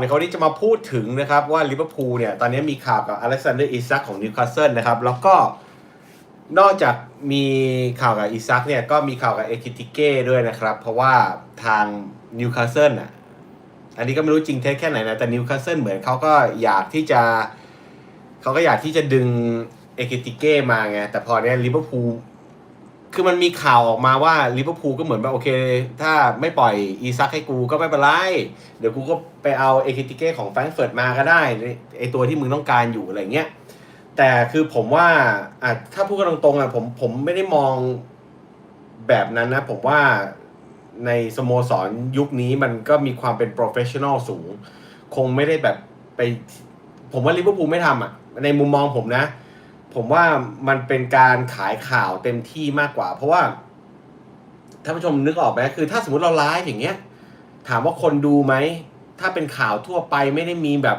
ในเขาที่จะมาพูดถึงนะครับว่าลิเวอร์พูลเนี่ยตอนนี้มีข่าวกับอเล็กซานเดอร์อิซักของนิวคาสเซิลนะครับแล้วก็นอกจากมีข่าวกับอิซักเนี่ยก็มีข่าวกับเอคิติเก้ด้วยนะครับ เพราะว่าทางนิวคาสเซิลอะอันนี้ก็ไม่รู้จริงเท็จแค่ไหนนะแต่นิวคาสเซิลเหมือนเขาก็อยากที่จะเขาก็อยากที่จะดึงเอคิติเก้มาไงแต่พอเนี้ยลิเวอร์พูล คือมันมีข่าวออกมาว่าลิเวอร์พูลก็เหมือนแบบโอเค ถ้าไม่ปล่อยอีซักให้กูก็ไม่เป็นไร เดี๋ยวกูก็ไปเอาเอคิติเก้ของแฟรงก์เฟิร์ตมาก็ได้ไอตัวที่มึงต้องการอยู่อะไรเงี้ยแต่คือผมว่าอะถ้าพูดกันตรงๆอะผมผมไม่ได้มองแบบนั้นนะ ผมว่าในสโมสรยุคนี้มันก็มีความเป็นโปรเฟชชั่นอลสูง คงไม่ได้แบบไป ผมว่าลิเวอร์พูลไม่ทำอะในมุมมองผมนะ ผมว่ามันเป็นการขายข่าวเต็มที่มากกว่า เพราะว่าท่านผู้ชมนึกออกไหมคือ ถ้าสมมติเราไลฟ์อย่างเงี้ย ถามว่าคนดูไหม ถ้าเป็นข่าวทั่วไปไม่ได้มีแบบ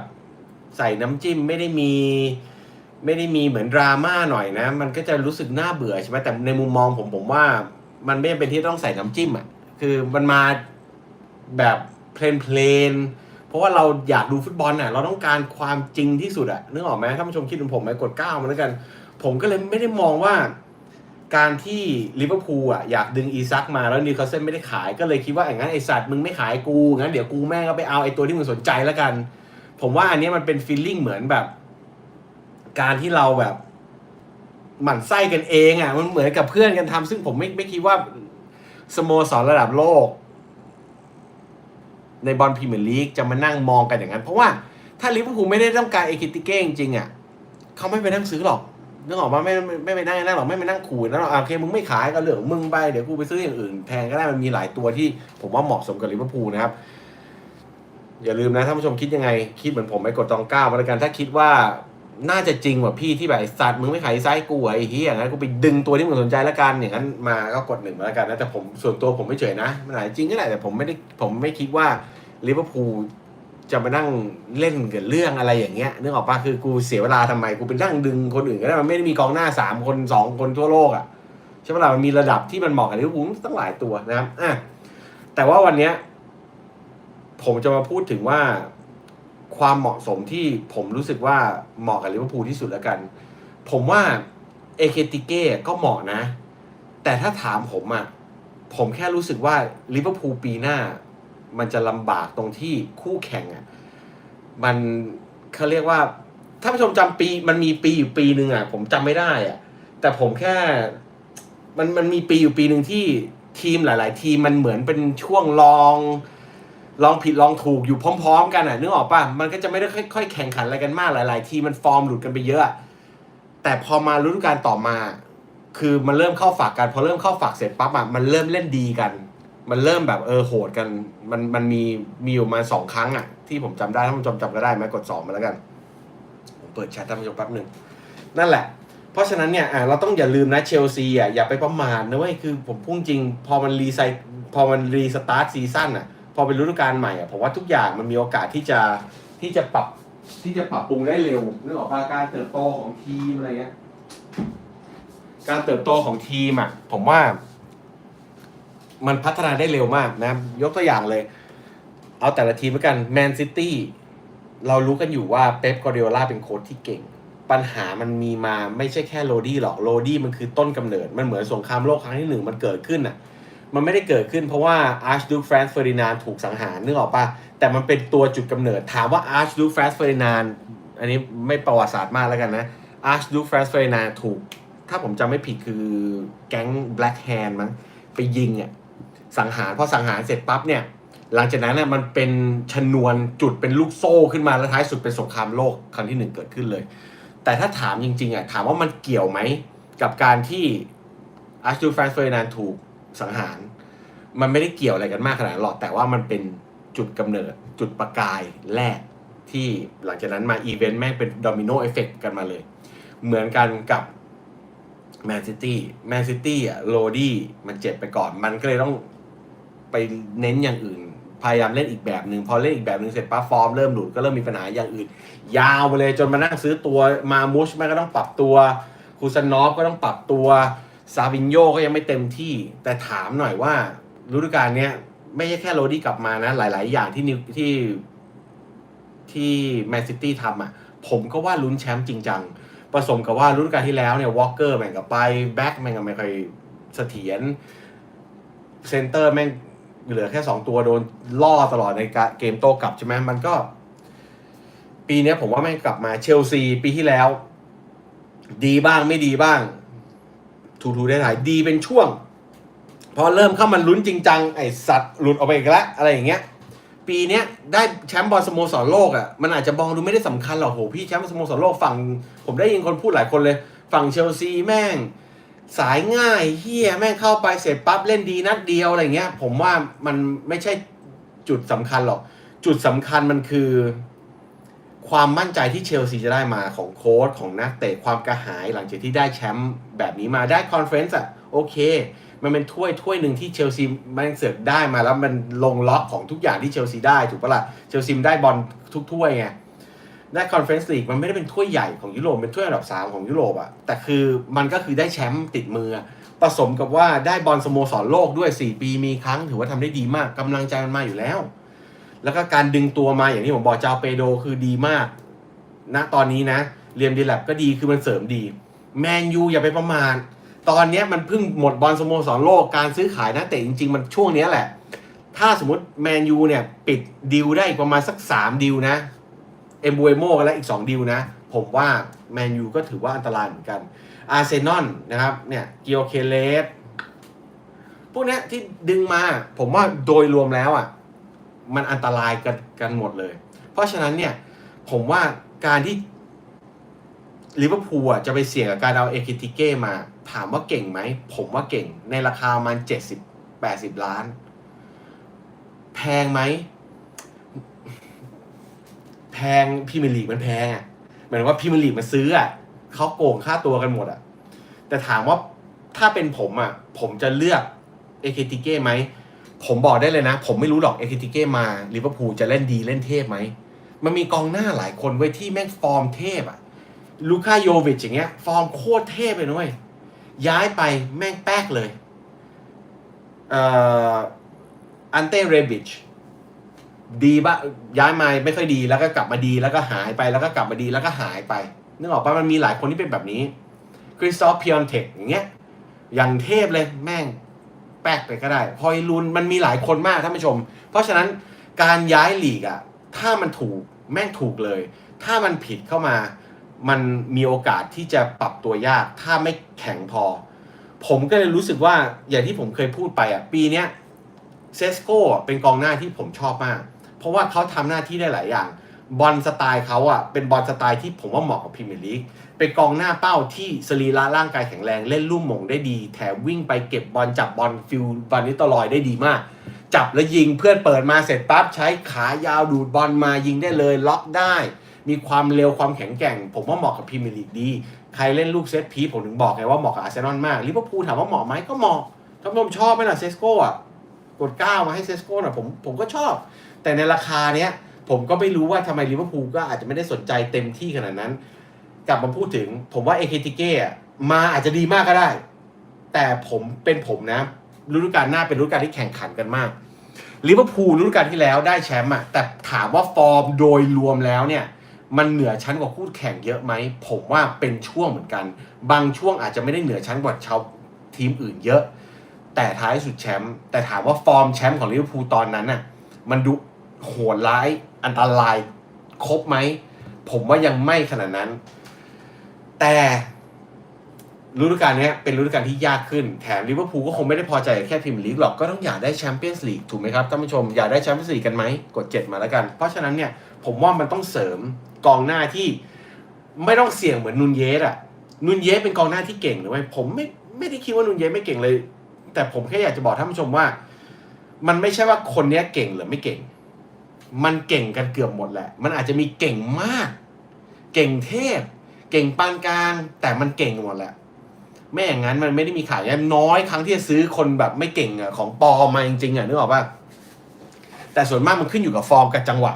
ใส่น้ำจิ้มไม่ได้มี ไม่ได้มีเหมือนดราม่าหน่อยนะ มันก็จะรู้สึกน่าเบื่อใช่ไหมแต่ในมุมมองผมผมว่า มันไม่จำเป็นที่ต้องใส่น้ำจิ้มอะคือมันมาแบบเพลนเพลน เพราะว่าเราอยากดูฟุตบอลน่ะเราต้องการความจริงที่สุดอะนึกออกไหมท่านผู้ชมคิดเหมือนผมไหมกดเก้ามาแล้วกัน ผมก็เลยไม่ได้มองว่า การที่ลิเวอร์พูลอะอยากดึงอีซักมาแล้วนิวคาสเซิลไม่ได้ขายก็เลยคิดว่าอย่างนั้นไอสัตว์มึงไม่ขายกูงั้นเดี๋ยวกูแม่งก็ไปเอาไอตัวที่มึงสนใจแล้วกัน ผมว่าอันนี้มันเป็นฟีลลิ่งเหมือนแบบ การที่เราแบบหมั่นไส้กันเองอะมันเหมือนกับเพื่อนกันทำซึ่งผมไม่ไม่คิดว่าสโมสรระดับโลก ในบอลพรีเมียร์ลีกจะมานั่งมองกันอย่างนั้น เพราะว่าถ้าลิเวอร์พูลไม่ได้ต้องการเอคิติเก้จริงๆอะเขาไม่ไปนั่งซื้อหรอกนึกออกมาไม่ไม่ไม่ไปนั่งนั่งหรอกไม่ไปนั่งขูดนั่นหรอกโอเคมึงไม่ขายก็เรื่องของมึงไปเดี๋ยวกูไปซื้ออย่างอื่นแทนก็ได้มันมีหลายตัวที่ผมว่าเหมาะสมกับลิเวอร์พูลนะครับ อย่าลืมนะท่านผู้ชมคิดยังไง คิดเหมือนผมไปกดตองเก้ามาแล้วกันถ้าคิดว่าน่าจะจริงว่าพี่ที่แบบสัตว์มึงไม่ขายไซส์กูไอ้เหี้ยงั้นกูไปดึงตัวที่มึงสนใจแล้วกันอย่างนั้นมาก็กดหนึ่งมาแล้วกันนะแต่ผมส่วนตัวผมไม่เฉยนะมันอาจจะจริงก็ได้แต่ผมไม่ได้ผมไม่คิดว่า ลิเวอร์พูลจะมานั่งเล่นกับเรื่องอะไรอย่างเงี้ยนึกออกปะคือกูเสียเวลาทำไมกูไปนั่งดึงคนอื่นก็ได้มันไม่ได้มีกองหน้าสามคนสองคนทั่วโลกอะใช่ไหมล่ะมันมีระดับที่มันเหมาะกับลิเวอร์พูลตั้งหลายตัวนะครับอะแต่ว่าวันเนี้ยผมจะมาพูดถึงว่าความเหมาะสมที่ผมรู้สึกว่าเหมาะกับลิเวอร์พูลที่สุดแล้วกัน ผมว่าเอเคติเก้ก็เหมาะนะ แต่ถ้าถามผมอะ่ะผมแค่รู้สึกว่าลิเวอร์พูลปีหน้า มันจะลำบากตรงที่คู่แข่งอะ่ะมันเขาเรียกว่าถ้าผู้ชมจำปีมันมีปีอยู่ปีหนึ่งอะ่ะ ผมจำไม่ได้อะ่ะ แต่ผมแค่มันมันมีปีอยู่ปีหนึ่งที่ทีมหลาย ๆ ทีมมันเหมือนเป็นช่วงลอง ลองผิดลองถูกอยู่พร้อม ๆ กันอะนึกออกป่ะมันก็จะไม่ได้ค่อยๆแข่งขันอะไรกันมากหลาย ๆ ทีมมันฟอร์มหลุดกันไปเยอะ แต่พอมาฤดูกาลต่อมา คือมันเริ่มเข้าฝักกันพอเริ่มเข้าฝักเสร็จปั๊บอะมันเริ่มเล่นดีกัน มันเริ่มแบบเออโหดกัน มันมันมีมีอยู่มาสองครั้งอะ ที่ผมจำได้ท่านผู้ชมจำก็ได้ไหมกดสองมาแล้วกัน ผมเปิดแชทท่านผู้ชมแป๊บหนึ่งนั่นแหละ เพราะฉะนั้นเนี่ยอะเราต้องอย่าลืมนะเชลซีอะอย่าไปประมาทนะเว้ยคือผมพูดจริง พอมันรีไซพอมันรีสตาร์ทซีซั่นอะ พอเป็นฤดูกาลใหม่อะผมว่าทุกอย่างมันมีโอกาสที่จะที่จะปรับที่จะปรับปรุงได้เร็วนึกออกป่ะการเติบโตของทีมอะไรเงี้ยการเติบโตของทีมอะผมว่า มันพัฒนาได้เร็วมากนะ ยกตัวอย่างเลย เอาแต่ละทีมแล้วกันแมนซิตี้เรารู้กันอยู่ว่าเป๊ปกอร์ดิโอลาเป็นโค้ชที่เก่ง ปัญหามันมีมาไม่ใช่แค่โรดี้หรอกโรดี้มันคือต้นกำเนิด มันเหมือนสงครามโลกครั้งที่หนึ่งมันเกิดขึ้นอะมันไม่ได้เกิดขึ้นเพราะว่าอาร์ชดูคแฟรนซ์เฟอร์ดินานถูกสังหารนึกออกปะแต่มันเป็นตัวจุดกำเนิด ถามว่าอาร์ชดูคแฟรนซ์เฟอร์ดินานอันนี้ไม่ประวัติศาสตร์มากแล้วกันนะอาร์ชดูคแฟรนซ์เฟอร์ดินานถูก ถ้าผมจำไม่ผิดคือแก๊ง Black Hand มั้งไปยิงอะ สังหารพอสังหารเสร็จปั๊บเนี่ยหลังจากนั้นน่ะมันเป็นชนวนจุดเป็นลูกโซ่ขึ้นมาแล้วท้ายสุดเป็นสงครามโลกครั้งที่หนึ่งเกิดขึ้นเลย แต่ถ้าถามจริงๆอะถามว่ามันเกี่ยวไหมกับการที่อาร์ชดูแฟรนซ์เฟอร์นานถูกสังหาร มันไม่ได้เกี่ยวอะไรกันมากขนาดหรอกแต่ว่ามันเป็นจุดกำเนิดจุดประกายแรกที่หลังจากนั้นมาอีเวนต์แม่งเป็นโดมิโนเอฟเฟกกันมาเลย เหมือนกันกับแมนซิตี้แมนซิตี้อะโรดี้มันเจ็บไปก่อนมันก็เลยต้อง ไปเน้นอย่างอื่น พยายามเล่นอีกแบบหนึ่งพอเล่นอีกแบบหนึ่งเสร็จปั๊บฟอร์มเริ่มหลุดก็เริ่มมีปัญหาอย่างอื่น ยาวไปเลยจนมานั่งซื้อตัวมามุชแม่งก็ต้องปรับตัวคูซานอฟก็ต้องปรับตัวซาวินโยก็ยังไม่เต็มที่ แต่ถามหน่อยว่าฤดูกาลเนี้ยไม่ใช่แค่โรดี้กลับมานะ หลาย ๆ อย่างที่นิวที่ที่แมนซิตี้ทำอะ ผมก็ว่าลุ้นแชมป์จริงจังผสมกับว่ารุ่นการที่แล้วเนี่ยวอลเกอร์แม่งกับไปแบ็กแม่งก็ไม่ค่อยเสถียรเซนเตอร์แม่ง เหลือแค่สองตัวโดนล่อตลอดในเกมโต้กลับใช่ไหมมันก็ ปีนี้ผมว่าแม่กลับมาเชลซีปีที่แล้ว ดีบ้างไม่ดีบ้าง ทูทูได้ถ่ายดีเป็นช่วง พอเริ่มเข้ามันลุ้นจริงจังไอสัตว์หลุดออกไปอีกแล้วอะไรอย่างเงี้ยปีนี้ได้แชมป์บอลสโมสรโลกอะ่ะมันอาจจะมองดูไม่ได้สำคัญหรอกโหพี่แชมป์สโมสรโลกฝั่ง ผมได้ยินคนพูดหลายคนเลย ฝั่งเชลซีแม่ง สายง่ายเฮียแม่งเข้าไปเสร็จปั๊บเล่นดีนัดเดียวอะไรเงี้ย ผมว่ามันไม่ใช่จุดสำคัญหรอก จุดสำคัญมันคือ ความมั่นใจที่เชลซีจะได้มาของโค้ชของนักเตะความกระหายหลังจากที่ได้แชมป์แบบนี้มาได้คอนเฟรนซ์อะโอเค มันเป็นถ้วยถ้วยหนึ่งที่เชลซีมันเสือกได้มาแล้วมันลงล็อกของทุกอย่างที่เชลซีได้ถูกปะล่ะเชลซีได้บอลทุกถ้วยไง ได้คอนเฟรนซ์ลีกมันไม่ได้เป็นถ้วยใหญ่ของยุโรปเป็นถ้วยอันดับสามของยุโรปอะแต่คือมันก็คือได้แชมป์ติดมือผสมกับว่าได้บอลสโมสรโลกด้วย 4 ปีมีครั้ง ถือว่าทำได้ดีมากกำลังใจมันมาอยู่แล้ว แล้วก็การดึงตัวมาอย่างที่ผมบอกจาเปโดคือดีมากณตอนนี้นะเรียมดีแลบก็ดีคือมันเสริมดี แมนยูอย่าไปประมาทตอนนี้มันเพิ่งหมดบอลสโมสรโลกการซื้อขายนักเตะจริง ๆ มันช่วงนี้แหละ ถ้าสมมติแมนยูเนี่ยปิดดิวได้อีกประมาณสักสามดิวนะ มบูเอโมและอีกสองดิวนะ ผมว่าแมนยูก็ถือว่าอันตรายเหมือนกันอาร์เซนอลนะครับเนี่ยกิโอเคเลสพวกนี้ที่ดึงมาผมว่าโดยรวมแล้วอะมันอันตรายกันกันหมดเลย เพราะฉะนั้นเนี่ยผมว่าการที่ลิเวอร์พูลอะจะไปเสี่ยงกับการเอาเอคิติเก้มา ถามว่าเก่งไหม ผมว่าเก่งในราคาประมันเจ็ดสิบแปดสิบล้าน แพงไหม แพงพรีเมียร์ลีกมันแพงอะหมายถึงว่าพรีเมียร์ลีกมันซื้ออะเขาโกงค่าตัวกันหมดอะ แต่ถามว่าถ้าเป็นผมอะ ผมจะเลือกเอเคติเก้ไหมผมบอกได้เลยนะ ผมไม่รู้หรอกเอเคติเก้มาลิเวอร์พูลจะเล่นดีเล่นเทพไหมมันมีกองหน้าหลายคนไว้ที่แม่งฟอร์มเทพอะลูคาโยวิชอย่างเงี้ย ฟอร์มโคตรเทพเลยนุ้ยย้ายไปแม่งแป๊กเลยเอ่ออันเต้เรบิช ดีปะย้ายมาไม่ค่อยดีแล้วก็กลับมาดีแล้วก็หายไปแล้วก็กลับมาดีแล้วก็หายไปนึกออกปะมันมีหลายคนที่เป็นแบบนี้คริสตอฟพิออนเทคอย่างเงี้ยอย่างเทพเลยแม่งแป๊กไปก็ได้ พอยลุนมันมีหลายคนมากท่านผู้ชม เพราะฉะนั้นการย้ายหลีกอะถ้ามันถูกแม่งถูกเลย ถ้ามันผิดเข้ามา มันมีโอกาสที่จะปรับตัวยาก ถ้าไม่แข็งพอ ผมก็เลยรู้สึกว่าอย่างที่ผมเคยพูดไปอะปีเนี้ยเซสโก้เป็นกองหน้าที่ผมชอบมาก เพราะว่าเขาทำหน้าที่ได้หลายอย่าง บอลสไตล์เขาอะเป็นบอลสไตล์ที่ผมว่าเหมาะกับพรีเมียร์ลีกเป็นกองหน้าเป้าที่สรีระร่างกายแข็งแรงเล่นลุ่มหม่งได้ดี แถมวิ่งไปเก็บบอลจับบอลฟิลบอลนิตลอยได้ดีมาก จับแล้วยิงเพื่อนเปิดมาเสร็จปั๊บใช้ขายาวดูดบอลมายิงได้เลยล็อกได้ มีความเร็วความแข็งแกร่ง ผมว่าเหมาะกับพรีเมียร์ลีกดี ใครเล่นลูกเซตพีผมถึงบอกไงว่าเหมาะกับอาร์เซนอลมากลิเวอร์พูลถามว่าเหมาะไหมก็เหมาะท่านผู้ชมชอบไหมล่ะเซสโก้อะกดก้าวมาให้เซสโก้หน่อยผมผมก็ชอบ แต่ในราคาเนี้ยผมก็ไม่รู้ว่าทำไมลิเวอร์พูลก็อาจจะไม่ได้สนใจเต็มที่ขนาดนั้น กลับมาพูดถึง ผมว่าเอเคติเก้มาอาจจะดีมากก็ได้ แต่ผมเป็นผมนะฤดูกาลหน้าเป็นฤดูกาลที่แข่งขันกันมากลิเวอร์พูลฤดูกาลที่แล้วได้แชมป์อะแต่ถามว่าฟอร์มโดยรวมแล้วเนี่ย มันเหนือชั้นกว่าคู่แข่งเยอะไหม ผมว่าเป็นช่วงเหมือนกัน บางช่วงอาจจะไม่ได้เหนือชั้นกว่าชาวทีมอื่นเยอะ แต่ท้ายสุดแชมป์แต่ถามว่าฟอร์มแชมป์ของลิเวอร์พูลตอนนั้นน่ะมันดู โหดร้ายอันตรายครบไหม ผมว่ายังไม่ขนาดนั้น แต่ฤดูกาลนี้เป็นฤดูกาลที่ยากขึ้น แถมลิเวอร์พูลก็คงไม่ได้พอใจแค่พรีเมียร์ลีกหรอกก็ต้องอยากได้แชมเปี้ยนส์ลีกถูกไหมครับท่านผู้ชมอยากได้แชมเปี้ยนส์ลีกกันไหมกด 7 มาแล้วกัน เพราะฉะนั้นเนี่ยผมว่ามันต้องเสริมกองหน้าที่ไม่ต้องเสี่ยงเหมือนนุนเยสอะนุนเยสเป็นกองหน้าที่เก่งหรือไม่ผมไม่ไม่ได้คิดว่านุนเยสไม่เก่งเลย แต่ผมแค่อยากจะบอกท่านผู้ชมว่า มันไม่ใช่ว่าคนนี้เก่งหรือไม่เก่ง มันเก่งกันเกือบหมดแหละ มันอาจจะมีเก่งมาก เก่งเทพ เก่งปานกลาง แต่มันเก่งหมดแหละ ไม่อย่างนั้นมันไม่ได้มีขายน้อยครั้งที่จะซื้อคนแบบไม่เก่งอะของปลอมมาจริงๆอะนึกออกป่ะแต่ส่วนมากมันขึ้นอยู่กับฟอร์มกับจังหวะ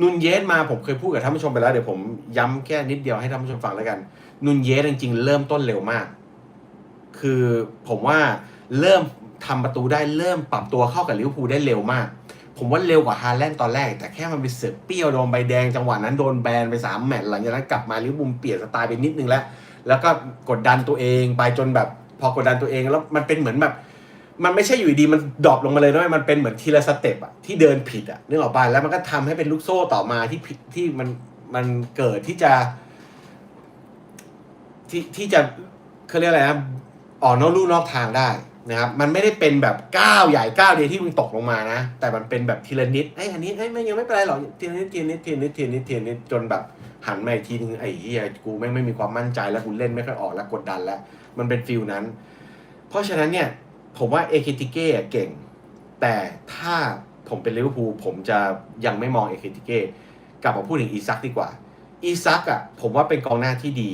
นุนเยสมาผมเคยพูดกับท่านผู้ชมไปแล้วเดี๋ยวผมย้ำแค่นิดเดียวให้ท่านผู้ชมฟังแล้วกัน นุนเยสจริงๆ เริ่มต้นเร็วมาก คือผมว่าเริ่มทำประตูได้เริ่มปรับตัวเข้ากับลิเวอร์พูลได้เร็วมาก ผมว่าเร็วกว่าฮาแลนด์ตอนแรก แต่แค่มันไปเสือกเปรี้ยวโดนใบแดงจังหวะนั้นโดนแบนไปสามแมตช์หลังจากนั้นกลับมาลิเวอร์พูลเปลี่ยนสไตล์ไปนิดนึงแล้ว แล้วก็กดดันตัวเองไปจนแบบพอกดดันตัวเองแล้วมันเป็นเหมือนแบบ มันไม่ใช่อยู่ดีมันดรอปลงมาเลยด้วยมันเป็นเหมือนทีละสเต็ปอะที่เดินผิดอะนึกออกปะแล้วมันก็ทำให้เป็นลูกโซ่ต่อมาที่ผิดที่มันมันเกิดที่จะที่ที่จะเขาเรียกอะไรนะออกนอกลู่นอกทางได้ นะครับมันไม่ได้เป็นแบบก้าวใหญ่ก้าวเดียวที่มึงตกลงมานะ แต่มันเป็นแบบทีละนิดไอ้อันนี้ไอ้ไม่ยังไม่เป็นไรหรอกทีละนิดทีละนิดทีละนิดทีละนิดทีละนิดจนแบบหันมาอีกทีนึงไอ้เฮียกูแม่งไม่มีความมั่นใจแล้วกูเล่นไม่ค่อยออกแล้วกดดันแล้ว มันเป็นฟิลนั้น เพราะฉะนั้นเนี่ยผมว่าเอคิติเก้เก่ง แต่ถ้าผมเป็นลิเวอร์พูลผมจะยังไม่มองเอคิติเก้กลับมาพูดถึงอีซักดีกว่า อีซักอะผมว่าเป็นกองหน้าที่ดี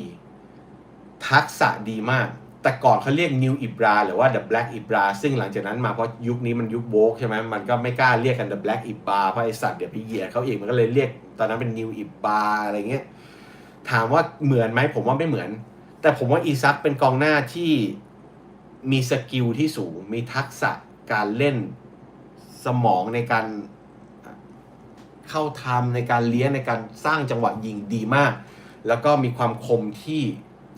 ทักษะดีมาก แต่ก่อนเขาเรียกนิวอิบราหรือว่า The Black อิบราซึ่งหลังจากนั้นมาเพราะยุคนี้มันยุคโบกใช่ไหมมันก็ไม่กล้าเรียกกัน The Black อิบราเพราะไอสัตว์เดี๋ยวพี่เหยียดเขาเองมันก็เลยเรียกตอนนั้นเป็นนิวอิบราอะไรเงี้ยถามว่าเหมือนไหมผมว่าไม่เหมือน แต่ผมว่าอีซักเป็นกองหน้าที่มีสกิลที่สูง มีทักษะการเล่นสมองในการเข้าทำในการเลี้ยงในการสร้างจังหวะยิงดีมาก แล้วก็มีความคมที่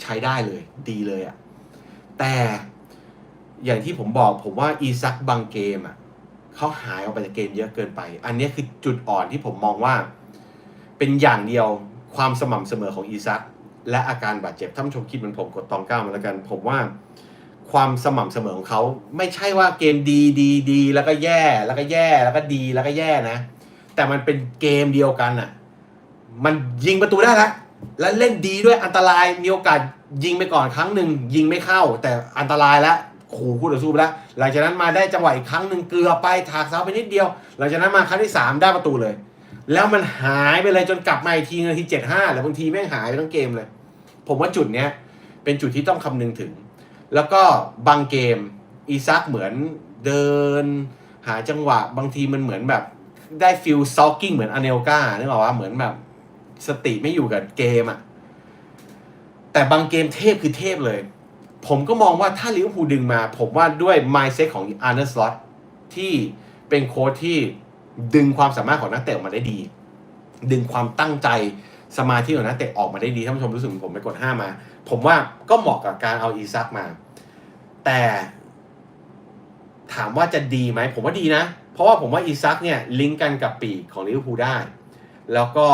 ใช้ได้เลย ดีเลยอะ่ะ แต่อย่างที่ผมบอกผมว่าอีซักบางเกมอะเขาหายออกไปจากเกมเยอะเกินไป อันนี้คือจุดอ่อนที่ผมมองว่า เป็นอย่างเดียวความสม่ำเสมอของอีซักและอาการบาดเจ็บท่านชมคิดเหมือนผมกดตองเก้ามาแล้วกัน ผมว่าความสม่ำเสมอของเขาไม่ใช่ว่าเกมดีดีดีแล้วก็แย่แล้วก็แย่แล้วก็ดีแล้วก็แย่นะ แต่มันเป็นเกมเดียวกันอะ มันยิงประตูได้ล้วและเล่นดีด้วยอันตรายมีโอกาส ยิงไปก่อนครั้งหนึ่งยิงไม่เข้า แต่อันตรายแล้วขู่คู่ต่อสู้ไปแล้ว หลังจากนั้นมาได้จังหวะอีกครั้งหนึ่งเกือบไปถากเสาไปนิดเดียว หลังจากนั้นมาครั้งที่สามได้ประตูเลย แล้วมันหายไปเลยจนกลับมาอีกทีนาทีเจ็ดห้าหรือบางทีแม่งหายไปทั้งเกมเลย ผมว่าจุดเนี้ยเป็นจุดที่ต้องคำนึงถึง แล้วก็บางเกมอีซักเหมือนเดิน หาจังหวะบางทีมันเหมือนแบบได้ฟิลซอกกิ้งเหมือนอเนลกานึกออกว่าเหมือนแบบสติไม่อยู่กับเกมอะ แต่บางเกมเทพคือเทพเลย ผมก็มองว่าถ้าลิเวอร์พูลดึงมา ผมว่าด้วย mindset ของอาร์เนสล็อตที่เป็นโค้ชที่ดึงความสามารถของนักเตะออกมาได้ดี ดึงความตั้งใจสมาธิของนักเตะออกมาได้ดีท่านผู้ชมรู้สึกผมไปกดห้ามา ผมว่าก็เหมาะกับการเอาอีซักมา แต่ถามว่าจะดีไหม ผมว่าดีนะ เพราะว่าผมว่าอีซักเนี่ยลิงก์กันกับปีกของลิเวอร์พูลได้ แล้วก็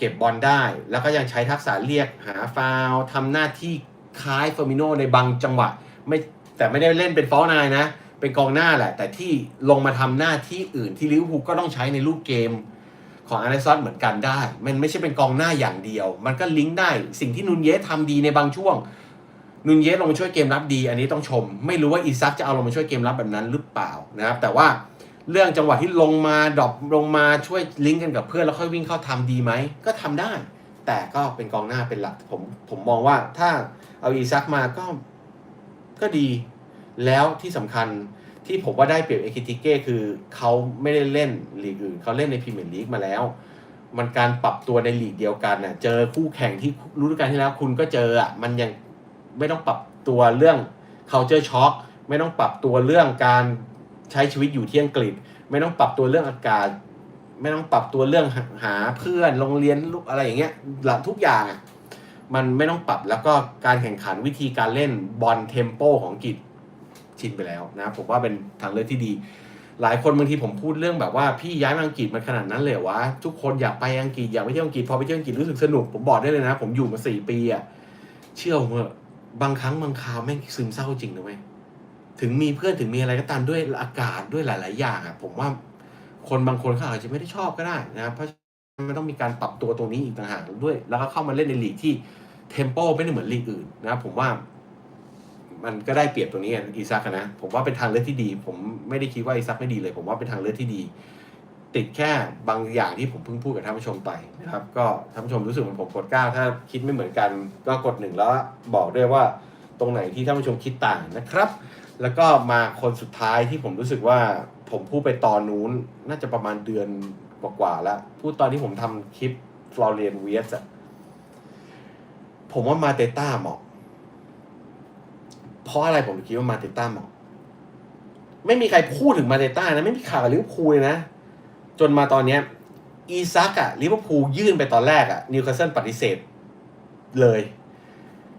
เก็บบอลได้ แล้วก็ยังใช้ทักษะเรียกหาฟาวทำหน้าที่คล้ายเฟอร์มิโนในบางจังหวะไม่แต่ไม่ได้เล่นเป็นฟอลนายนะ เป็นกองหน้าแหละ แต่ที่ลงมาทำหน้าที่อื่นที่ลิเวอร์พูลก็ต้องใช้ในรูปเกมของอาร์เนซอนเหมือนกันได้ มันไม่ใช่เป็นกองหน้าอย่างเดียว มันก็ลิงก์ได้สิ่งที่นุนเยสทำดีในบางช่วง นุนเยสลงมาช่วยเกมรับดี อันนี้ต้องชม ไม่รู้ว่าอีซักจะเอาลงมาช่วยเกมรับแบบนั้นหรือเปล่านะครับ แต่ว่า เรื่องจังหวะที่ลงมาดรอปลงมาช่วยลิงก์กันกับเพื่อนแล้วค่อยวิ่งเข้าทำดีไหม ก็ทำได้ แต่ก็เป็นกองหน้าเป็นหลักผมผมมองว่าถ้าเอาอีซักมาก็ก็ดี แล้วที่สำคัญที่ผมว่าได้เปรียบเอคิติเก้คือเขาไม่ได้เล่นลีกอื่นเขาเล่นในพรีเมียร์ลีกมาแล้ว มันการปรับตัวในลีกเดียวกันน่ะเจอคู่แข่งที่รู้ด้วยกันที่แล้วคุณก็เจออะมันยังไม่ต้องปรับตัวเรื่อง culture shock ไม่ต้องปรับตัวเรื่องการ ใช้ชีวิตอยู่ที่อังกฤษ ไม่ต้องปรับตัวเรื่องอากาศ ไม่ต้องปรับตัวเรื่องหาเพื่อนโรงเรียนลูกอะไรอย่างเงี้ยหลักทุกอย่างอะมันไม่ต้องปรับแล้วก็การแข่งขันวิธีการเล่นบอลเทมโปของอังกฤษชินไปแล้วนะผมว่าเป็นทางเลือกที่ดี หลายคนบางทีผมพูดเรื่องแบบว่าพี่ย้ายมาอังกฤษมันขนาดนั้นเลยวะทุกคนอยากไปอังกฤษอยากไปเที่ยวอังกฤษพอไปเที่ยวอังกฤษรู้สึกสนุกผมบอกได้เลยนะ ผมอยู่มาสี่ปีอะเชื่อผมเถอะบางครั้งบางคราวแม่งซึมเศร้าจริงนะเว้ย ถึงมีเพื่อนถึงมีอะไรก็ตามด้วยอากาศด้วยหลาย ๆ อย่างอะผมว่าคนบางคนเขาอาจจะไม่ได้ชอบก็ได้นะเพราะมันต้องมีการปรับตัวตรงนี้อีกต่างหากด้วย แล้วก็เข้ามาเล่นในลีกที่เทมโปไม่ได้เหมือนลีกอื่นนะผมว่า มันก็ได้เปรียบตรงนี้อะอีซักนะผมว่าเป็นทางเลือกที่ดี ผมไม่ได้คิดว่าอีซักไม่ดีเลย ผมว่าเป็นทางเลือกที่ดี ติดแค่บางอย่างที่ผมเพิ่งพูดกับท่านผู้ชมไปนะครับ ก็ท่านผู้ชมรู้สึกเหมือนผมกดเก้าถ้าคิดไม่เหมือนกัน ก็กดหนึ่งแล้วบอกด้วยว่าตรงไหนที่ท่านผู้ชมคิดต่างนะครับ แล้วก็มาคนสุดท้ายที่ผมรู้สึกว่าผมพูดไปตอนนู้นน่าจะประมาณเดือนกว่าๆแล้ว พูดตอนที่ผมทำคลิปฟลอเรียนเวียสอะผมว่ามาเตต้าเหมาะ เพราะอะไรผมคิดว่ามาเตต้าเหมาะ ไม่มีใครพูดถึงมาเตต้านะ ไม่มีข่าวลิเวอร์พูลเลยนะ จนมาตอนเนี้ย อีซักอะลิเวอร์พูลยื่นไปตอนแรกอะนิวคาสเซิลปฏิเสธเลย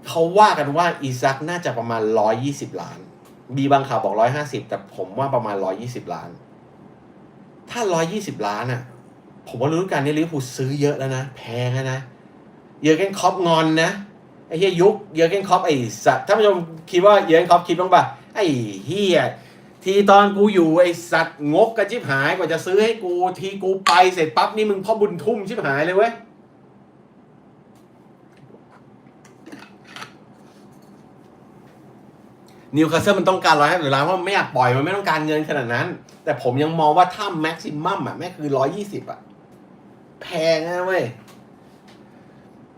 เขาว่ากันว่าอีซักน่าจะประมาณร้อยยี่สิบล้าน มีบางข่าวบอกร้อยห้าสิบแต่ผมว่าประมาณร้อยี่สิบล้าน ถ้าร้อยี่สิบล้านอะผมว่าฤดูกาลนี้ลิเวอร์พูลซื้อเยอะแล้วนะ แพงนะ เยอร์เกนคอปงอนนะ ไอ้เฮียยุคเยอร์เกนคอปไอ้สัตว์ท่านผู้ชมคิดว่าเยอร์เกนคอปคิดบ้างปะไอ้เฮียทีตอนกูอยู่ไอ้สัตว์งกกระจิบหายกว่าจะซื้อให้กูทีกูไปเสร็จปั๊บนี่มึงพ่อบุญทุ่มชิบหายเลยเว้ย นิวคาสเซิลมันต้องการร้อยห้าสิบล้านเพราะมันไม่อยากปล่อยมันไม่ต้องการเงินขนาดนั้น แต่ผมยังมองว่าถ้าแม็กซิมัมอะแม่คือร้อยยี่สิบอะ แพงนะเว้ย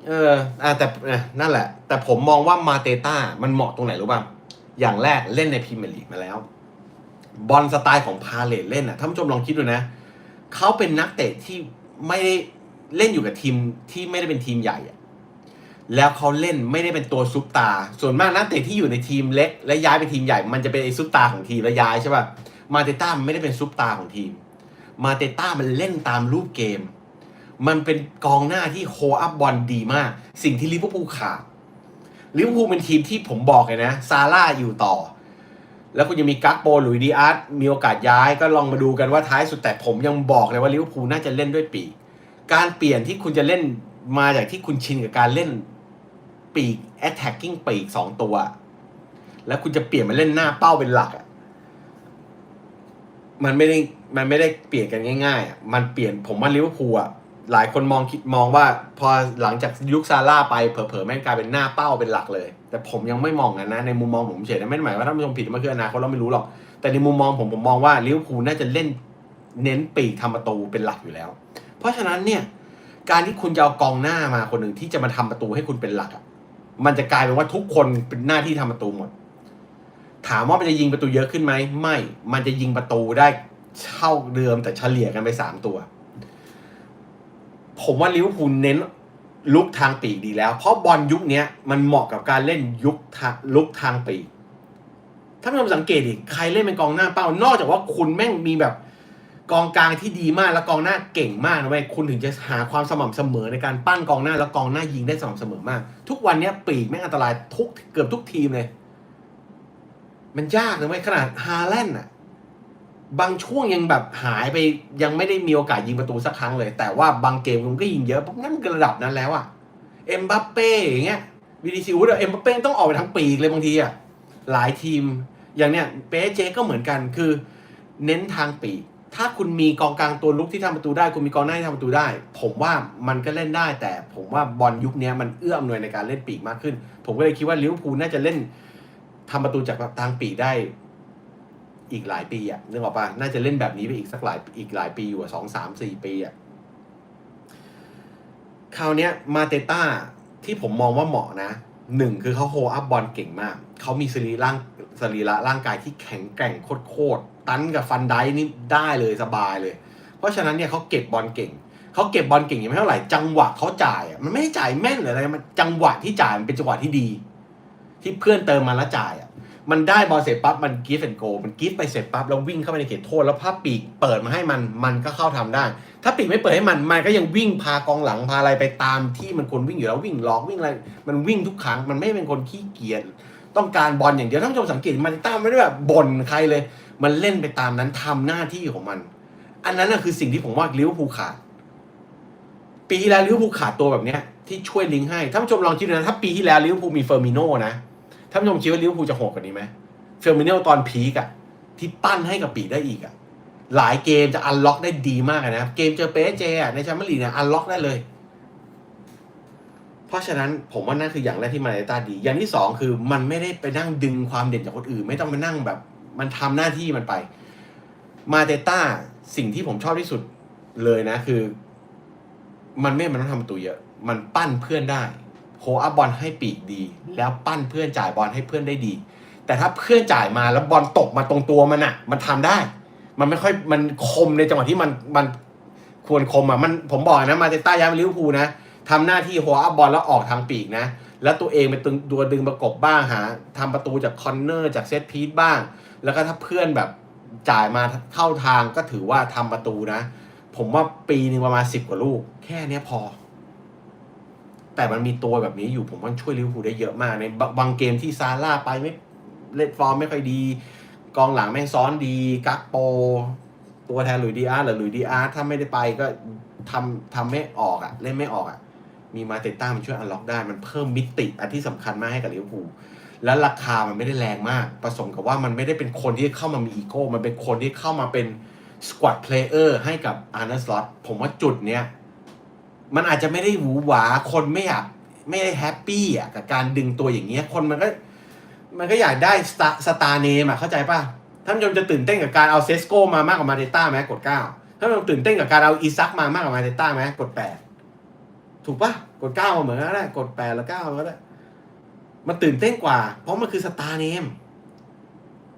เอออะแต่เอ่อนั่นแหละ แต่ผมมองว่ามาเตต้ามันเหมาะตรงไหนรู้ป่ะ อย่างแรกเล่นในพรีเมียร์ลีกมาแล้ว บอลสไตล์ของพาเลตเล่นอะท่านผู้ชมลองคิดดูนะ เขาเป็นนักเตะที่ไม่ได้เล่นอยู่กับทีมที่ไม่ได้เป็นทีมใหญ่อะ แล้วเขาเล่นไม่ได้เป็นตัวซุปตาร์ส่วนมากนักเตะที่อยู่ในทีมเล็ก และย้ายไปทีมใหญ่ มันจะเป็นไอซุปตาร์ของทีมแล้วย้ายใช่ป่ะ มาเตต้าไม่ได้เป็นซุปตาร์ของทีม มาเตต้ามันเล่นตามรูปเกม มันเป็นกองหน้าที่โฮอัพบอลดีมาก สิ่งที่ลิเวอร์พูลขาด ลิเวอร์พูลเป็นทีมที่ผมบอกเลยนะ ซาร่าอยู่ต่อ แล้วคุณยังมีกักโปหลุยดีอาร์ตมีโอกาสย้ายก็ลองมาดูกันว่าท้ายสุดแต่ผมยังบอกเลยว่าลิเวอร์พูลน่าจะเล่นด้วยปีก การเปลี่ยนที่คุณจะเล่นมาจากที่คุณชินกับการเล่น ปีก attacking ปีกสองตัว แล้วคุณจะเปลี่ยนมาเล่นหน้าเป้าเป็นหลักอะมันไม่ได้มันไม่ได้เปลี่ยนกันง่ายๆอะมันเปลี่ยนผมว่าลิเวอร์พูลอะหลายคนมองคิดมองว่าพอหลังจากยุคซาร่าไปเผลอๆแม่งกลายเป็นหน้าเป้าเป็นหลักเลย แต่ผมยังไม่มองกันนะ ในมุมมองผมเฉยนะไม่ได้หมายว่าท่านผู้ชมผิดมันคืออนาคตเราไม่รู้หรอก แต่ในมุมมองผมผมมองว่าลิเวอร์พูลน่าจะเล่นเน้นปีกทำประตูเป็นหลักอยู่แล้ว เพราะฉะนั้นเนี่ยการที่คุณจะเอากองหน้ามาคนหนึ่งที่จะมาทำประตูให้คุณเป็นหลักอะ มันจะกลายเป็นว่าทุกคนเป็นหน้าที่ทำประตูหมด ถามว่ามันจะยิงประตูเยอะขึ้นไหมไม่ มันจะยิงประตูได้เท่าเดิมแต่เฉลี่ยกันไปสามตัว ผมว่าลิเวอร์พูลเน้นลุกทางปีกดีแล้ว เพราะบอลยุคนี้มันเหมาะกับการเล่นยุคทางลุกทางปีกถ้าผู้ชมสังเกตดิใครเล่นเป็นกองหน้าเป้า นอกจากว่าคุณแม่งมีแบบ กองกลางที่ดีมากแล้วกองหน้าเก่งมากนะเว้ยคุณถึงจะหาความสม่ำเสมอในการปั้นกองหน้าแล้วกองหน้ายิงได้สม่ำเสมอมาก ทุกวันเนี้ยปีกแม่งอันตรายทุกเกือบทุกทีมเลย มันยากนะเว้ยขนาดฮาแลนด์อะบางช่วงยังแบบหายไปยังไม่ได้มีโอกาสยิงประตูสักครั้งเลย แต่ว่าบางเกมมันก็ยิงเยอะเพราะงั้นมันระดับนั้นแล้วอะเอ็มบัปเป้อย่างเงี้ยวิดีซิวเอ็มบัปเป้ต้องออกไปทั้งปีกเลยบางทีอะหลายทีมอย่างเนี้ยเปเจก็เหมือนกันคือ เน้นทางปีก ถ้าคุณมีกองกลางตัวลุกที่ทำประตูได้ คุณมีกองหน้าที่ทำประตูได้ ผมว่ามันก็เล่นได้ แต่ผมว่าบอลยุคนี้มันเอื้ออำนวยในการเล่นปีกมากขึ้น ผมก็เลยคิดว่าลิเวอร์พูลน่าจะเล่นทำประตูจากทางปีกได้อีกหลายปีอะนึกออกปะน่าจะเล่นแบบนี้ไปอีกสักหลายอีกหลายปีอยู่อะสองสามสี่ปีอะคราวนี้มาเตต้าที่ผมมองว่าเหมาะนะหนึ่งคือเขาโฮอัพบอลเก่งมาก เขามีสรีร่างสรีระร่างกายที่แข็งแกร่งโคตร ตันกับฟันไดนี่ได้เลยสบายเลย เพราะฉะนั้นเนี่ยเขาเก็บบอลเก่งเขาเก็บบอลเก่งยังไม่เท่าไหร่จังหวะเขาจ่ายอะมันไม่ได้จ่ายแม่นหรืออะไรมันจังหวะที่จ่ายมันเป็นจังหวะที่ดี ที่เพื่อนเติมมาแล้วจ่ายอะมันได้บอลเสร็จปั๊บมันกีฟแอนโกมันกีฟไปเสร็จปั๊บแล้ววิ่งเข้าไปในเขตโทษแล้วภาพปีกเปิดมาให้มันมันก็เข้าทำได้ ถ้าปีกไม่เปิดให้มันมันก็ยังวิ่งพากองหลังพาอะไรไปตามที่มันควรวิ่งอยู่แล้ววิ่งล็อกวิ่งอะไรมันวิ่งทุกครั้งมันไม่เป็นคนขี้เกียจต้องการบอลอย่างเดียวท่านผู้ชมสังเกตมันต้าไม่ได้แบบบ่นใครเลย มันเล่นไปตามนั้นทำหน้าที่ของมัน อันนั้นน่ะคือสิ่งที่ผมว่าลิเวอร์พูลขาด ปีที่แล้วลิเวอร์พูลขาดตัวแบบเนี้ยที่ช่วยลิงก์ให้ท่านผู้ชมลองคิดดูนะถ้าปีที่แล้วลิเวอร์พูลมีเฟอร์มิโน่นะท่านผู้ชมคิดว่าลิเวอร์พูลจะโหดกว่านี้ไหมเฟอร์มิโน่ตอนพีกอะที่ปั้นให้กับปีได้อีกอะหลายเกมจะอันล็อกได้ดีมากอะนะเกมเจอเปเจอะในแชมเปี้ยนลีกเนี่ยอันล็อกได้เลย เพราะฉะนั้นผมว่านั่นคืออย่างแรกที่มาเลต้าดี อย่างที่สองคือมันไม่ได้ไปนั่งดึงความเด่นจากคนอื่น ไม่ต้องมานั่งแบบ มันทำหน้าที่มันไป มาเตต้าสิ่งที่ผมชอบที่สุดเลยนะ คือ มันไม่มันต้องทำประตูเยอะ มันปั้นเพื่อนได้โฮอัพบอลให้ปีกดี แล้วปั้นเพื่อนจ่ายบอลให้เพื่อนได้ดี แต่ถ้าเพื่อนจ่ายมาแล้วบอลตกมาตรงตัวมันอะมันทำได้ มันไม่ค่อยมันคมในจังหวะที่มันมันควรคมอะมันผมบอกนะมาเตต้าย้ายมาลิเวอร์พูลนะทำหน้าที่โฮอัพบอลแล้วออกทางปีกนะแล้วตัวเองเป็นตึงตัวดึงประกบบ้างหาทำประตูจากคอนเนอร์จากเซตพีทบ้าง แล้วก็ถ้าเพื่อนแบบจ่ายมาเข้าทางก็ถือว่าทำประตูนะ ผมว่าปีหนึ่งประมาณสิบกว่าลูก แค่เนี้ยพอ แต่มันมีตัวแบบนี้อยู่ผมว่าช่วยลิเวอร์พูลได้เยอะมาก ในบางเกมที่ซาร่าไปไม่เล่นฟอร์มไม่ค่อยดี กองหลังแม่งซ้อนดี กักโป ตัวแทนหลุยดีอาร์หรือหลุยดีอาร์ถ้าไม่ได้ไปก็ทำทำไม่ออกอะเล่นไม่ออกอะมีมาเตต้ามันช่วยอันล็อกได้มันเพิ่มมิติอันที่สำคัญมากให้กับลิเวอร์พูล แล้วราคามันไม่ได้แรงมากผสมกับว่ามันไม่ได้เป็นคนที่เข้ามามีอีโก้ มันเป็นคนที่เข้ามาเป็นสควอตเพลเยอร์ให้กับอาร์เนสลอตผมว่าจุดเนี้ยมันอาจจะไม่ได้หวือหวาคนไม่อยากไม่ได้แฮปปี้อะกับการดึงตัวอย่างเงี้ยคนมันก็ มันก็อยากได้สตาสตาร์เนมอะเข้าใจป่ะท่านผู้ชมจะตื่นเต้นกับการเอาเซสโก้มามากกว่ามาเตต้าไหมกดเก้าท่านผู้ชมตื่นเต้นกับการเอาอีซักมามากกว่ามาเตต้าไหมกดแปดถูกป่ะกดเก้าเหมือนกันก็ได้กดแปดแล้วเก้าก็ได้ มันตื่นเต้นกว่า เพราะมันคือสตาร์เนม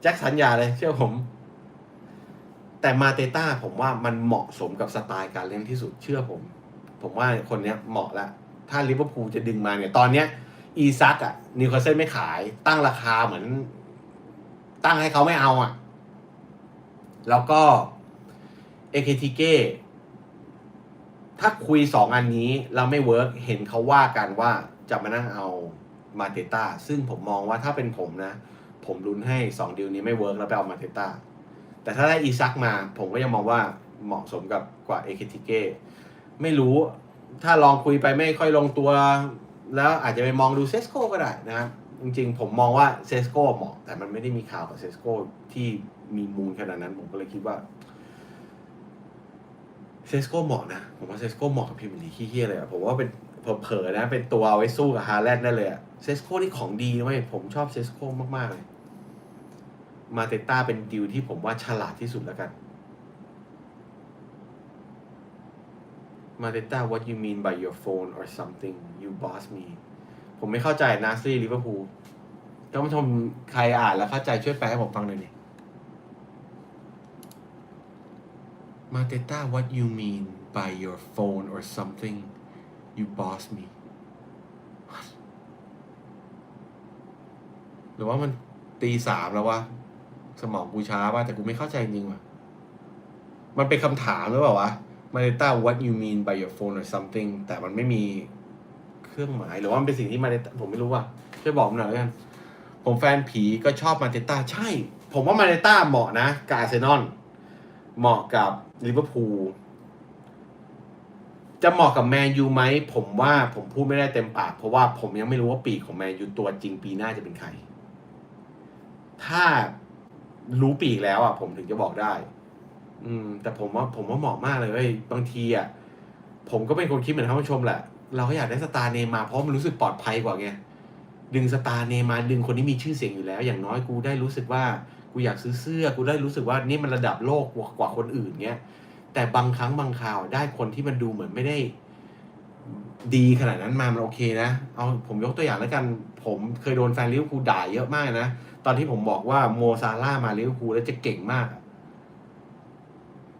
แจ็คสัญญาเลยเชื่อผม แต่มาเตต้าผมว่ามันเหมาะสมกับสไตล์การเล่นที่สุดเชื่อผม ผมว่าคนเนี้ยเหมาะแล้วถ้าลิเวอร์พูลจะดึงมาเนี่ย ตอนเนี้ย อีซักอะนิวคาสเซิลไม่ขาย ตั้งราคาเหมือน ตั้งให้เขาไม่เอาอะแล้วก็เอเคทีเก้ถ้าคุยสองอันนี้แล้วไม่เวิร์กเห็นเขาว่ากันว่าจะมานั่งเอา มาเตต้าซึ่งผมมองว่าถ้าเป็นผมนะ ผมลุ้นให้สองดีลนี้ไม่เวิร์กแล้วไปเอามาเตต้าแต่ถ้าได้อีซักมา ผมก็ยังมองว่าเหมาะสมกับกว่าเอเคทีเก้ไม่รู้ถ้าลองคุยไปไม่ค่อยลงตัว แล้วอาจจะไปมองดูเซสโก้ก็ได้นะครับจริงๆ ผมมองว่าเซสโก้เหมาะแต่มันไม่ได้มีข่าวกับเซสโก้ที่มีมูลขนาดนั้น ผมก็เลยคิดว่าเซสโก้เหมาะนะ ผมว่าเซสโก้เหมาะกับพรีเมียร์ลีขี้เกียเลยอะผมว่าเป็นเผลอๆนะ เป็นตัวเอาไว้สู้กับฮาแลนด์ได้เลยอะ เซสโก้นี่ของดีนะเว้ยผมชอบเซสโก้มาก ๆ เลย มาเตต้าเป็นดิวที่ผมว่าฉลาดที่สุดแล้วกัน มาเตต้า what you mean by your phone or something you boss me ผมไม่เข้าใจนาซีลิเวอร์พูลท่านผู้ชมใครอ่านแล้วเข้าใจช่วยแปลให้ผมฟังหน่อยดิมาเตต้า what you mean by your phone or something you boss me หรือว่ามันตีสามแล้ววะสมองกูช้าป่ะแต่กูไม่เข้าใจจริงว่ะมันเป็นคำถามหรือเปล่าวะมาเ e ต้า what you mean by your phone or something แต่มันไม่มีเครื่องหมายหรือว่ามันเป็นสิ่งที่มาเ e ต้าผมไม่รู้ว่ะช่วยบอกหน่อยแล้วกัน ผมแฟนผีก็ชอบมาเ e ต้าใช่ ผมว่ามาเ e ต้าเหมาะนะกาเซนอลเหมาะกับลิเวอร์พูลจะเหมาะกับแมนยูไหมผมว่าผมพูดไม่ได้เต็มปาก เพราะว่าผมยังไม่รู้ว่าปีกของแมนยูตัวจริงปีหน้าจะเป็นใคร ถ้ารู้ปีกแล้วอะผมถึงจะบอกได้ อืม แต่ผมว่าผมว่าเหมาะมากเลยเว้ยบางทีอะผมก็เป็นคนคิดเหมือนท่านผู้ชมแหละ เราก็อยากได้สตาร์เนมาเพราะมันรู้สึกปลอดภัยกว่าไงดึงสตาร์เนมาดึงคนที่มีชื่อเสียงอยู่แล้ว อย่างน้อยกูได้รู้สึกว่ากูอยากซื้อเสื้อ กูได้รู้สึกว่านี่มันระดับโลกกว่าวาคนอื่นเงี้ยแต่บางครั้งบางคราวได้คนที่มันดูเหมือนไม่ได้ ดีขนาดนั้นมามันโอเคนะ เอาผมยกตัวอย่างแล้วกัน ผมเคยโดนแฟนลิเวอร์พูลด่าเยอะมากนะ ตอนที่ผมบอกว่าโมซาร่ามาลิเวอร์พูลแล้วจะเก่งมาก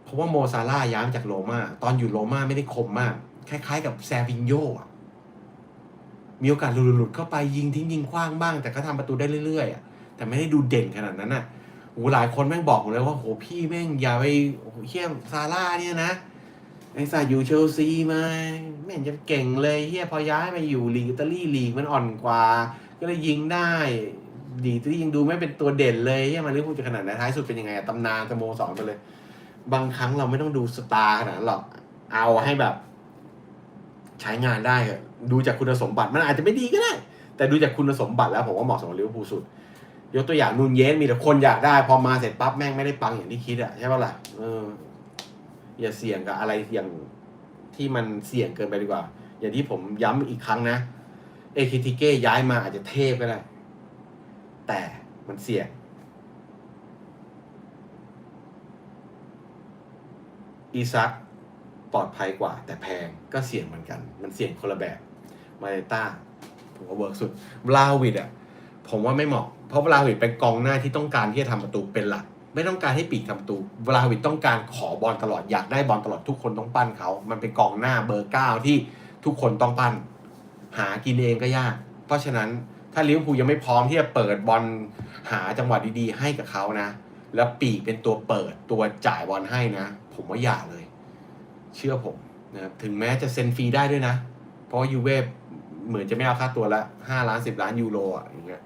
เพราะว่าโมซาร่าย้ายมาจากโรม่าตอนอยู่โรม่าไม่ได้คมมาก คล้าย ๆ กับแซวินโยมีโอกาสหลุดๆเข้าไปยิงทิ้งยิงคว้างบ้าง แต่ก็ทำประตูได้เรื่อยๆแต่ไม่ได้ดูเด่นขนาดนั้นอะโหหลายคนแม่งบอกผมเลยว่าโหพี่แม่งอย่าไปเฮี้ยซาร่าเนี่ยนะไอ้สาอยู่เชลซีมาไม่เห็นจะเก่งเลยเฮียพอย้ายมาอยู่ลีกอิตาลีลีกมันอ่อนกว่า ก็เลยยิงได้ ลีกอิตาลียังดูไม่เป็นตัวเด่นเลยเฮียมาลิเวอร์พูลจะขนาดไหนท้ายสุดเป็นยังไงอะตำนานสโมสรไปเลย บางครั้งเราไม่ต้องดูสตาร์ขนาดหรอกเอาให้แบบ ใช้งานได้อะดูจากคุณสมบัติมันอาจจะไม่ดีก็ได้ แต่ดูจากคุณสมบัติแล้วผมว่าเหมาะสมกับลิเวอร์พูลสุด ยกตัวอย่างนูนเยสมีแต่คนอยากได้ พอมาเสร็จปั๊บแม่งไม่ได้ปังอย่างที่คิดอะใช่ปะล่ะเอออย่าเสี่ยงกับอะไรอย่างที่มันเสี่ยงเกินไปดีกว่า อย่างที่ผมย้ำอีกครั้งนะ เอคิติเก้ย้ายมาอาจจะเทพก็ได้ แต่มันเสี่ยง อีซักปลอดภัยกว่า แต่แพงก็เสี่ยงเหมือนกัน มันเสี่ยงคนละแบบมาเลต้าผมว่าเวิร์กสุดบลาวิดอะผมว่าไม่เหมาะ เพราะบลาวิดเป็นกองหน้าที่ต้องการที่จะทำประตูเป็นหลัก ไม่ต้องการให้ปีกทำประตูบลาวิดต้องการขอบอลตลอดอยากได้บอลตลอดทุกคนต้องปั้นเขา มันเป็นกองหน้าเบอร์เก้าที่ทุกคนต้องปั้น หากินเองก็ยาก เพราะฉะนั้น ถ้าลิเวอร์พูลยังไม่พร้อมที่จะเปิดบอลหาจังหวะดีๆ ให้กับเขานะ แล้วปีกเป็นตัวเปิดตัวจ่ายบอลให้นะ ผมว่าอย่าเลย เชื่อผมนะถึงแม้จะเซ็นฟรีได้ด้วยนะ เพราะยูเว่เหมือนจะไม่เอาค่าตัวละห้าล้านสิบล้านยูโรอะอย่างเงี้ย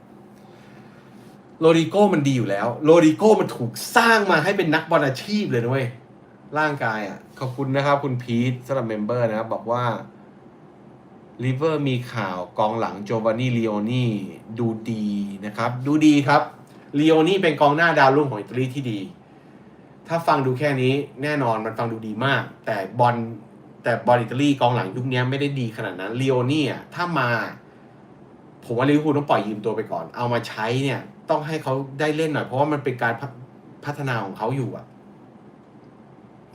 โรดิโก้มันดีอยู่แล้ว โรดิโก้มันถูกสร้างมาให้เป็นนักบอลอาชีพเลยนะเว้ยร่างกายอะ ขอบคุณนะครับ คุณพีทสำหรับเมมเบอร์นะครับบอกว่า ลิเวอร์มีข่าวกองหลังโจวานนี่ลีโอนี่ดูดีนะครับ ดูดีครับลีโอนี่เป็นกองหน้าดาวรุ่งของอิตาลีที่ดี ถ้าฟังดูแค่นี้แน่นอนมันฟังดูดีมาก แต่บอลแต่บอลอิตาลีกองหลังยุคนี้ไม่ได้ดีขนาดนั้นลีโอนี่อะถ้ามา ผมว่าลิเวอร์พูลต้องปล่อยยืมตัวไปก่อน เอามาใช้เนี่ย ต้องให้เขาได้เล่นหน่อย เพราะว่ามันเป็นการพัฒพัฒนาของเขาอยู่อะ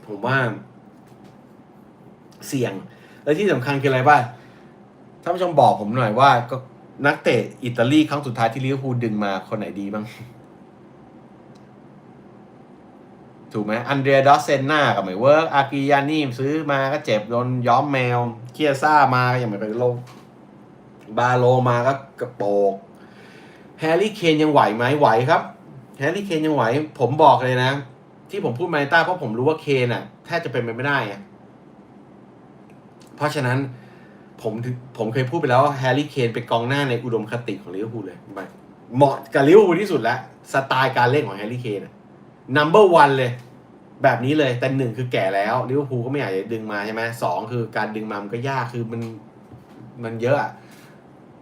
ผมว่า เสี่ยง และที่สำคัญคืออะไรป่ะ ท่านผู้ชมบอกผมหน่อยว่าก็นักเตะอิตาลีครั้งสุดท้ายที่ลิเวอร์พูลดึงมาคนไหนดีบ้าง ถูกไหมอันเดรียดอสเซนนากับไม่เวิร์กอากิยานี่ซื้อมาก็เจ็บโดนย้อมแมว เคียซ่ามาก็ยังไม่ไปโลบาโลมาก็กระโปกแฮร์รี่เคนยังไหวไหมไหวครับ แฮร์รี่เคนยังไหว ผมบอกเลยนะ ที่ผมพูดมาในใต้เพราะผมรู้ว่าเคนอะแทบจะเป็นไปไม่ได้เพราะฉะนั้น ผมถึงผมเคยพูดไปแล้วว่าแฮร์รี่เคนเป็นกองหน้าในอุดมคติของลิเวอร์พูลเลยไม่เหมาะกับลิเวอร์พูลที่สุดแล้วสไตล์การเล่นของแฮร์รี่เคนนัมเบอร์วันเลย แบบนี้เลยแต่หนึ่งคือแก่แล้วลิเวอร์พูลก็ไม่อยากจะดึงมาใช่ไหมสองคือการดึงมามันก็ยากคือมันมันเยอะอะ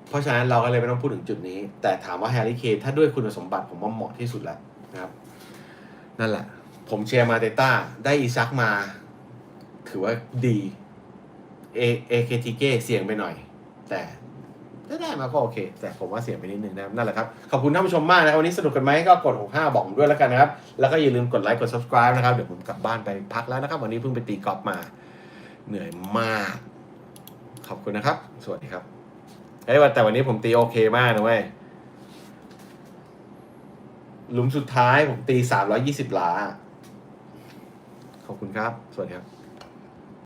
เพราะฉะนั้นเราก็เลยไม่ต้องพูดถึงจุดนี้ แต่ถามว่าแฮร์รี่เคนถ้าด้วยคุณสมบัติผมว่าเหมาะที่สุดแล้วนะครับ นั่นแหละ ผมเชียร์มาเตต้าได้อีซักมา ถือว่าดี เอเอเคทีเก้เสี่ยงไปหน่อย แต่ถ้าได้มาก็โอเค แต่ผมว่าเสี่ยงไปนิดนึงนะนั่นแหละครับ ขอบคุณท่านผู้ชมมากนะครับ วันนี้สนุกกันไหมก็กด 65 บอกด้วยแล้วกันนะครับ แล้วก็อย่าลืมกดไลค์กด subscribe นะครับ เดี๋ยวผมกลับบ้านไปพักแล้วนะครับ วันนี้เพิ่งไปตีกอล์ฟมา เหนื่อยมาก ขอบคุณนะครับ สวัสดีครับเฮ้ยแต่วันนี้ผมตีโอเคมากนะเว้ยหลุมสุดท้ายผมตี 320 หลา ขอบคุณครับ สวัสดีครับ